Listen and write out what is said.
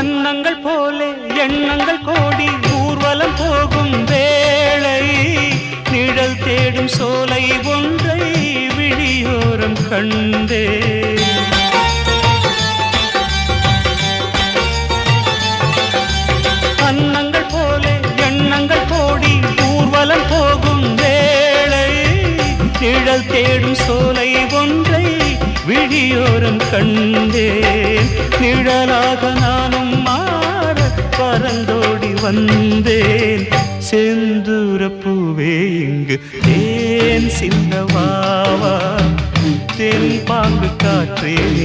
வண்ணங்கள் போலே எண்ணங்கள் கோடி ஊர்வலம் போகும் வேளை. நிழல் தேடும் சோலை ஒன்றை விழியோரம் கண்டே. வண்ணங்கள் போலே எண்ணங்கள் கோடி ஊர்வலம் போகும் வேளை. நிழல் தேடும் சோலை ஒன்றை விழியோரம் கண்டே. நிழலாக வந்தேன். செந்தூர இங்கு. ஏன் சிந்தவாவா தென் பாங்கு காற்றே